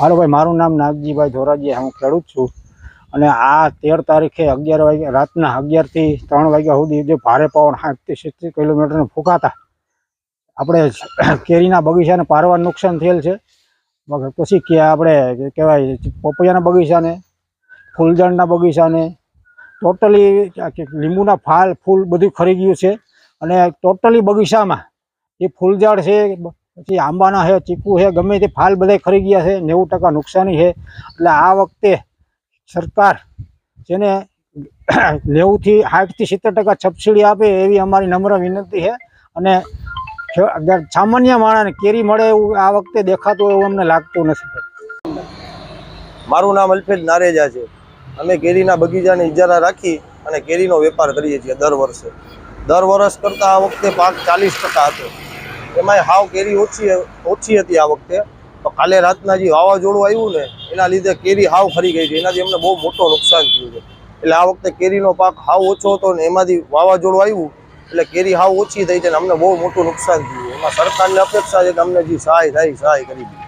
હાલો ભાઈ મારું નામ નાગજીભાઈ ધોરાજી હું ખેડૂત છું. અને આ તેર તારીખે અગિયાર વાગ્યા, રાતના અગિયારથી ત્રણ વાગ્યા સુધી જે ભારે પવન સાઠથી સિત્તેર કિલોમીટરને ફૂંકાતા. આપણે કેરીના બગીચાને પારવાનું નુકસાન થયેલ છે. પછી કે આપણે કહેવાય પપૈયાના બગીચાને, ફૂલઝાડના બગીચાને, ટોટલી લીંબુના ફાલ, ફૂલ બધું ખરી ગયું છે. અને ટોટલી બગીચામાં જે ફૂલઝાડ છે પછી આંબાના છે ચીકુ છે ગમે તે ફાલ બધા ખરી ગયા છે, નેવું ટકા નુકસાની છે. એટલે આ વખતે સરકાર જેને નેવુંથી સાઠથી સિત્તેર ટકા સબસિડી આપે એવી અમારી નમ્ર વિનંતી છે. અને સામાન્ય માણસને કેરી મળે એવું આ વખતે દેખાતું એવું અમને લાગતું નથી. મારું નામ અલ્ફેજ નારેજા છે. અમે કેરીના બગીચાને ઇજારા રાખી અને કેરીનો વેપાર કરીએ છીએ દર વર્ષે. દર વર્ષ કરતાં આ વખતે પાક ચાલીસ ટકા હતો. એમાંય હાવ કેરી ઓછી ઓછી હતી આ વખતે. તો કાલે રાતના જે વાવાઝોડું આવ્યું ને, એના લીધે કેરી હાવ ખરી ગઈ છે. એનાથી અમને બહુ મોટો નુકસાન થયું છે. એટલે આ વખતે કેરીનો પાક હાવ ઓછો હતો ને, એમાંથી વાવાઝોડું આવ્યું, એટલે કેરી હાવ ઓછી થઈ છે ને, અમને બહુ મોટું નુકસાન થયું એમાં સરકારની અપેક્ષા છે કે અમને જે સહાય થાય સહાય કરી દે.